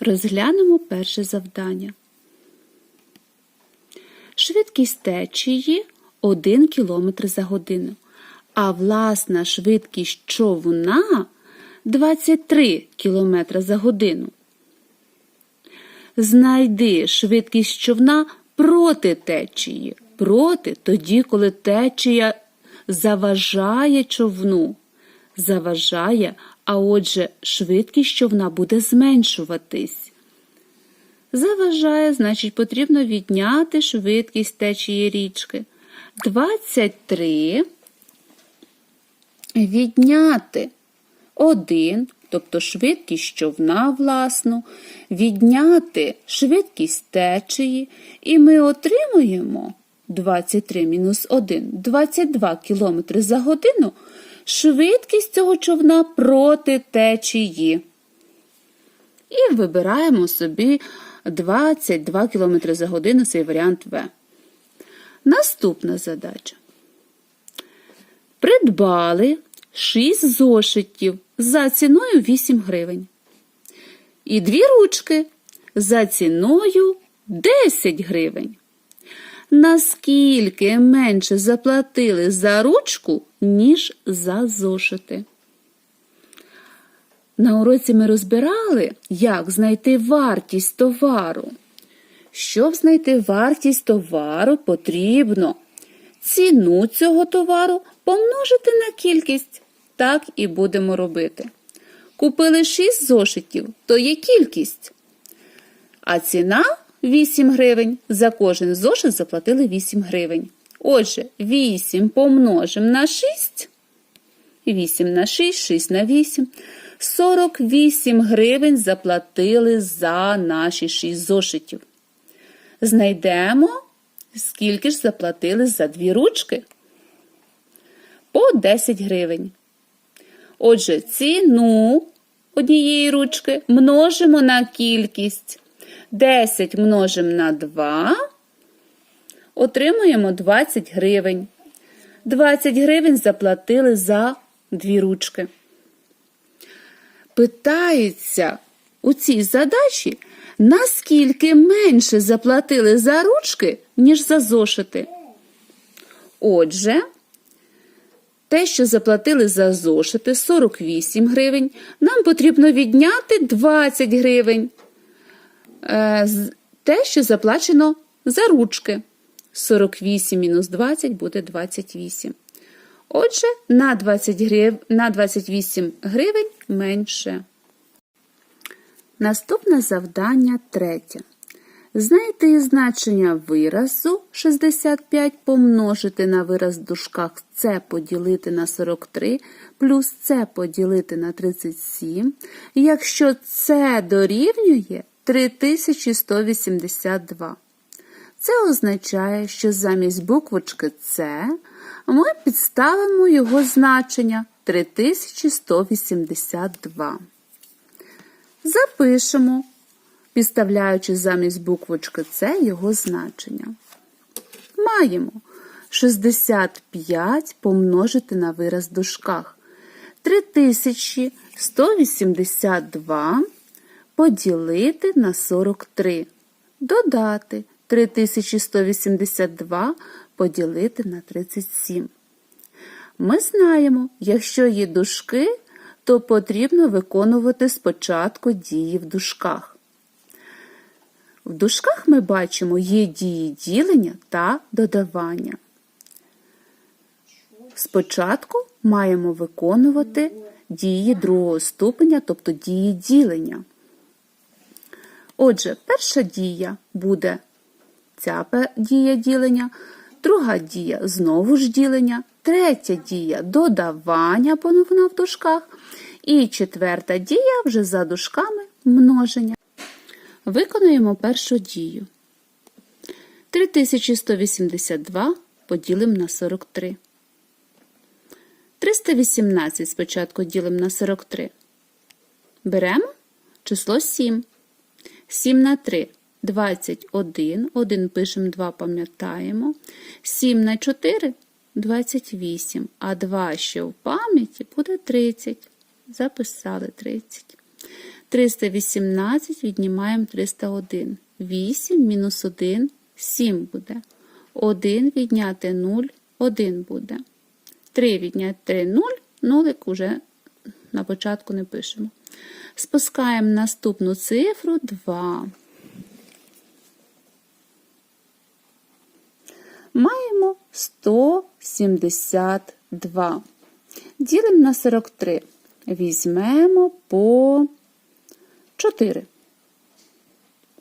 Розглянемо перше завдання. Швидкість течії 1 км за годину, а власна швидкість човна 23 км за годину. Знайди швидкість човна проти течії. Проти тоді, коли течія заважає човну. Заважає, а отже, швидкість човна буде зменшуватись. Заважає, значить, потрібно відняти швидкість течії річки. 23 відняти 1, тобто швидкість човна власну, відняти швидкість течії, і ми отримуємо 23 мінус 1, 22 км за годину швидкість цього човна проти течії. І вибираємо собі 22 км за годину цей варіант В. Наступна задача. Придбали 6 зошитів за ціною 8 гривень. І дві ручки за ціною 10 гривень. Наскільки менше заплатили за ручку, ніж за зошити? На уроці ми розбирали, як знайти вартість товару. Щоб знайти вартість товару, потрібно ціну цього товару помножити на кількість. Так і будемо робити. Купили 6 зошитів, то є кількість. А ціна 8 гривень. За кожен зошит заплатили 8 гривень. Отже, 8 помножимо на 6. 8 на 6, 6 на 8. 48 гривень заплатили за наші 6 зошитів. Знайдемо, скільки ж заплатили за дві ручки. По 10 гривень. Отже, ціну однієї ручки множимо на кількість. 10 множимо на 2, отримуємо 20 гривень. 20 гривень заплатили за дві ручки. Питається у цій задачі, наскільки менше заплатили за ручки, ніж за зошити. Отже, те, що заплатили за зошити 48 гривень, нам потрібно відняти 20 гривень. Е, Те, що заплачено за ручки. 48 мінус 20 буде 28. Отже, на, 20 грив... на 28 гривень менше. Наступне завдання третє. Знайти значення виразу 65 помножити на вираз в дужках С поділити на 43 плюс С поділити на 37, якщо С дорівнює 3182. Це означає, що замість буквочки С ми підставимо його значення 3182. Запишемо, підставляючи замість буквочки С його значення. Маємо 65 помножити на вираз в дужках. 3182 поділити на 43. Додати 3182 поділити на 37. Ми знаємо, якщо є дужки, то потрібно виконувати спочатку дії в дужках. В дужках ми бачимо є дії ділення та додавання. Спочатку маємо виконувати дії другого ступеня, тобто дії ділення. Отже, перша дія буде ця дія ділення, друга дія знову ж ділення, третя дія додавання, бо вона в дужках, і четверта дія вже за дужками множення. Виконуємо першу дію. 3182 поділимо на 43. 318 спочатку ділимо на 43. Беремо число 7. 7 на 3 21. 1 пишемо, 2 пам'ятаємо. 7 на 4 28. А 2, що в пам'яті, буде 30. Записали 30. 318 віднімаємо 301. 8 мінус 1 7 буде. 1 відняти 0 1 буде. 3 відняти 3 0, нулик уже на початку не пишемо. Спускаємо наступну цифру 2. Маємо 172. Ділимо на 43. Візьмемо по 4.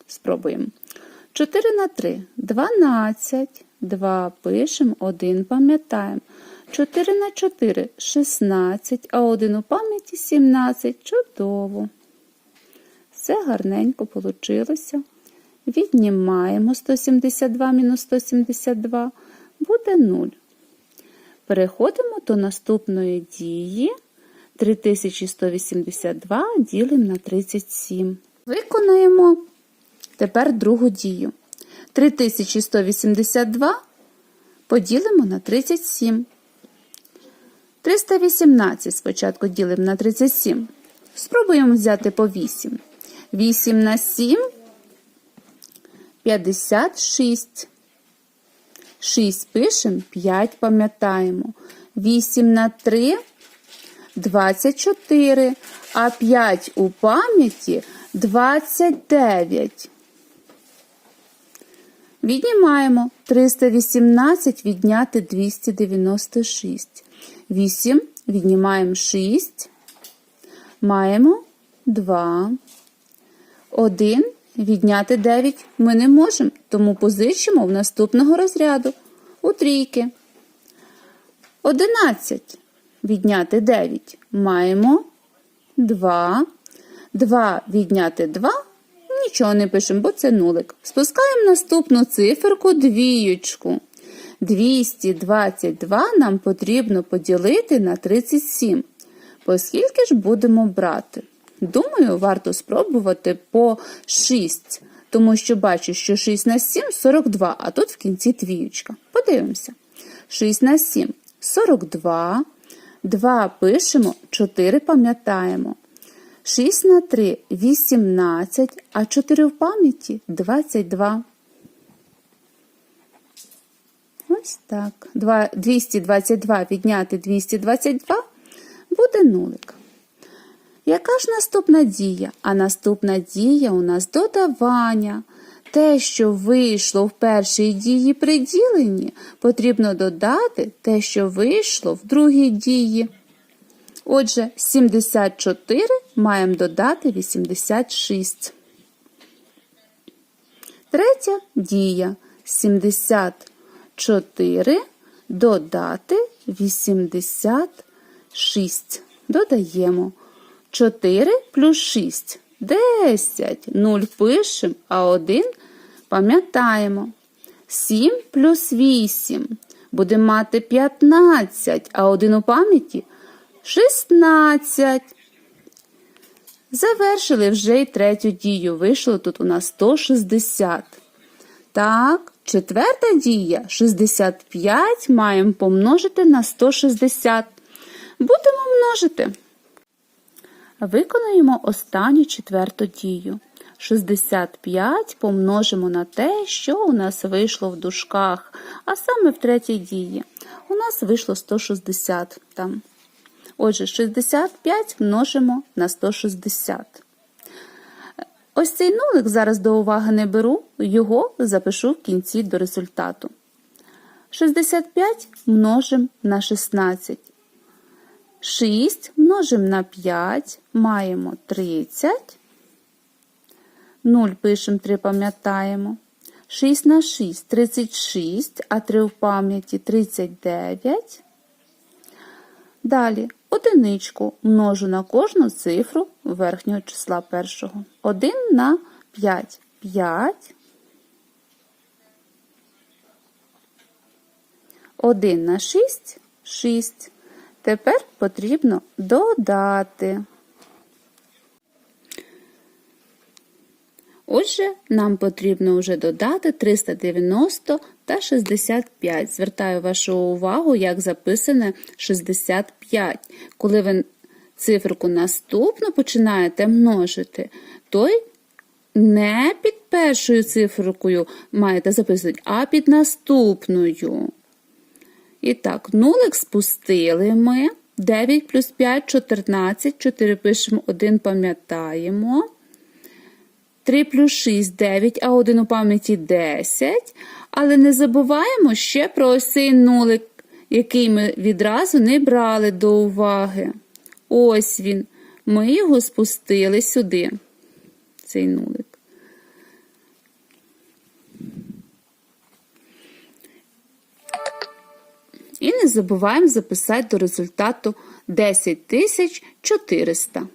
Спробуємо. 4 на 3 12. 2 пишемо, 1 пам'ятаємо. 4 на 4 16, а 1 у пам'яті 17. Чудово. Все гарненько вийшло. Віднімаємо 172 мінус 172, буде 0. Переходимо до наступної дії. 3182 ділимо на 37. Виконаємо тепер другу дію. 3182 поділимо на 37. 318 спочатку ділимо на 37. Спробуємо взяти по 8. 8 на 7 56. 6 пишемо, 5 пам'ятаємо. 8 на 3 24, а 5 у пам'яті 29. Віднімаємо 318 відняти 296. 8 віднімаємо 6. Маємо 2. 1 відняти 9 ми не можемо, тому позичимо в наступного розряду у трійки. 11 відняти 9 маємо 2. 2 відняти 2 нічого не пишемо, бо це нулик. Спускаємо наступну циферку двіючку. 222 нам потрібно поділити на 37. Поскільки ж будемо брати? Думаю, варто спробувати по 6, тому що бачу, що 6 на 7 42, а тут в кінці двіючка. Подивимося. 6 на 7 42. 2 пишемо, 4 пам'ятаємо. 6 на 3 18, а 4 в пам'яті 22. Ось так. 222 відняти 222 буде нулик. Яка ж наступна дія? А наступна дія у нас додавання. Те, що вийшло в першій дії при діленні, потрібно додати те, що вийшло в другій дії. Отже, 74 маємо додати 86. Третя дія 74 додати 86. Додаємо 4 плюс 6 10. 0 пишемо, а 1 пам'ятаємо. 7 плюс 8 буде мати 15, а 1 у пам'яті 16. Завершили вже й третю дію. Вийшло тут у нас 160. Так, четверта дія 65 маємо помножити на 160. Будемо множити. Виконуємо останню четверту дію. 65 помножимо на те, що у нас вийшло в дужках, а саме в третій дії. У нас вийшло 160 там. Отже, 65 множимо на 160. Ось цей нулик зараз до уваги не беру, його запишу в кінці до результату. 65 множимо на 16. 6 множимо на 5, маємо 30. 0 пишемо 3, пам'ятаємо. 6 на 6 36, а 3 в пам'яті 39. Далі одиничку множу на кожну цифру верхнього числа першого. 1 на 5 5. 1 на 6 6. Тепер потрібно додати. Отже, нам потрібно вже додати 390 та 65. Звертаю вашу увагу, як записане 65. Коли ви циферку наступну починаєте множити, той не під першою циферкою маєте записувати, а під наступною. І так, нулик спустили ми. 9 плюс 5 – 14. 4 пишемо, 1 пам'ятаємо. 3 плюс 6 – 9, а 1 у пам'яті 10. Але не забуваємо ще про ось цей нулик, який ми відразу не брали до уваги. Ось він. Ми його спустили сюди, цей нулик. І не забуваємо записати до результату 10 400.